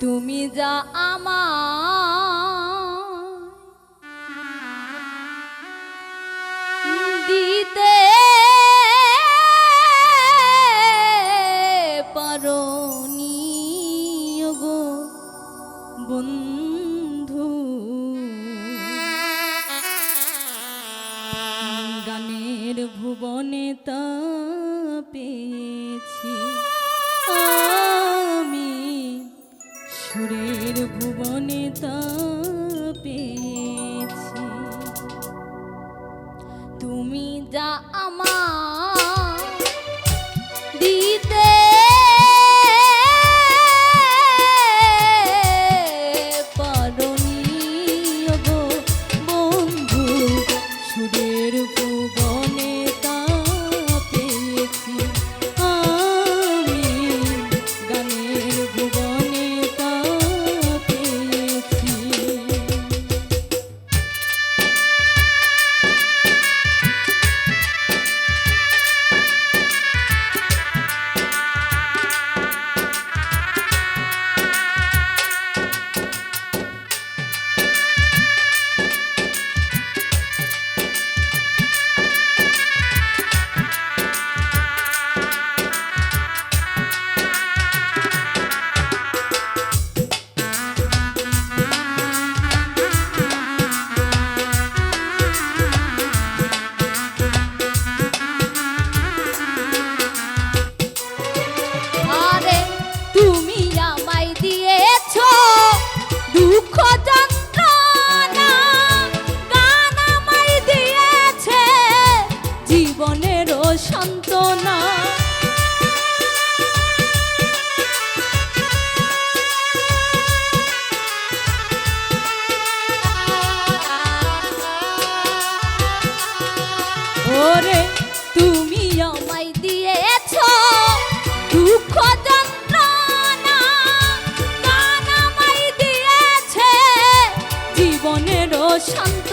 তুমি যা আমার দিতে পারি গো বন্ধু। গানের ভুবনে তা পেয়েছি সুরের ভুবনে তা পেয়েছি তুমি যা আমার শান্ত